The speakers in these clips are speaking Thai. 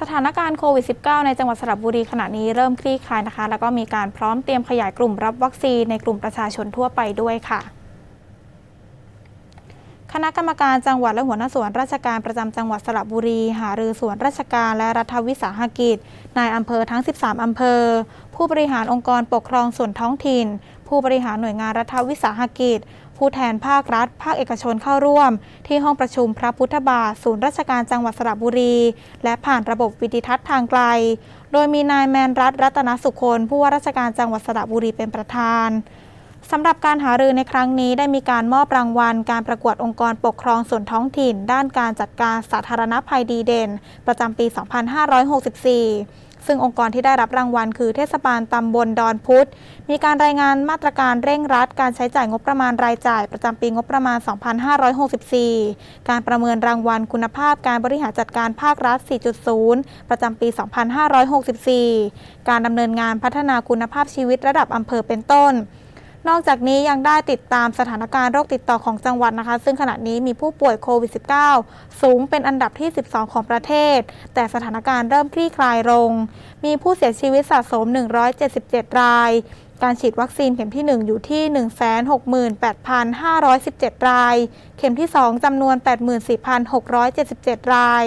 สถานการณ์โควิด -19 ในจังหวัดสระบุรีขณะนี้เริ่มคลี่คลายนะคะ แล้วก็มีการพร้อมเตรียมขยายกลุ่มรับวัคซีนในกลุ่มประชาชนทั่วไปด้วยค่ะ คณะกรรมการจังหวัดและหัวหน้าส่วนราชการประจำจังหวัดสระบุรี หารือส่วนราชการและรัฐวิสาหกิจนายอำเภอทั้ง 13 อำเภอ ผู้บริหารองค์กรปกครองส่วนท้องถิ่น ผู้บริหารหน่วยงานรัฐวิสาหกิจ ผู้แทนภาครัฐ ภาคเอกชนเข้าร่วม ที่ห้องประชุมพระพุทธบาท ศูนย์ราชการจังหวัดสระบุรี และผ่านระบบวิดิทัศน์ทางไกล โดยมีนายแมนรัตน์รัตนสุคนผู้ว่าราชการจังหวัดสระบุรีเป็นประธานสำหรับการหารือในครั้งนี้ได้มีการมอบรางวัล การประกวดองค์กรปกครองส่วนท้องถิ่น ด้านการจัดการสาธารณภัยดีเด่น ประจำปี 2564 ซึ่งองค์กรที่ได้รับรางวัลคือเทศบาลตำบลดอนพุธมีการรายงานมาตรการเร่งรัด การใช้จ่ายงบประมาณรายจ่าย ประจำปีงบประมาณ 2564 การประเมินรางวัลคุณภาพการบริหารจัดการภาครัฐ 4.0 ประจำปี 2564 การดำเนินงานพัฒนาคุณภาพชีวิตระดับอำเภอเป็นต้น นอกจากนี้ยังได้ติดตามสถานการณ์โรคติดต่อของจังหวัดนะคะ ซึ่งขณะนี้มีผู้ป่วยโควิด -19 สูงเป็นอันดับที่ 12 ของประเทศ แต่สถานการณ์เริ่มคลี่คลายลง มีผู้เสียชีวิตสะสม 177 รายการฉีดวัคซีนเข็มที่ 1 อยู่ที่ 168,517 ราย เข็มที่ 2จำนวน 84,677 ราย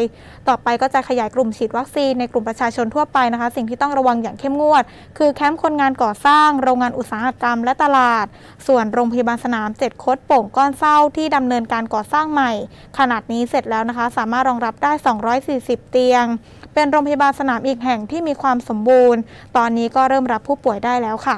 ต่อไปก็จะขยายกลุ่มฉีดวัคซีนในกลุ่มประชาชนทั่วไปนะคะ สิ่งที่ต้องระวังอย่างเข้มงวด คือแคมป์คนงานก่อสร้าง โรงงานอุตสาหกรรมและตลาด ส่วนโรงพยาบาลสนาม7โคดโป่งก้อนเศร้าที่ดำเนินการก่อสร้างใหม่ ขนาดนี้เสร็จแล้วนะคะ สามารถรองรับได้ 240 เตียง เป็นโรงพยาบาลสนามอีกแห่งที่มีความสมบูรณ์ ตอนนี้ก็เริ่มรับผู้ป่วยได้แล้วค่ะ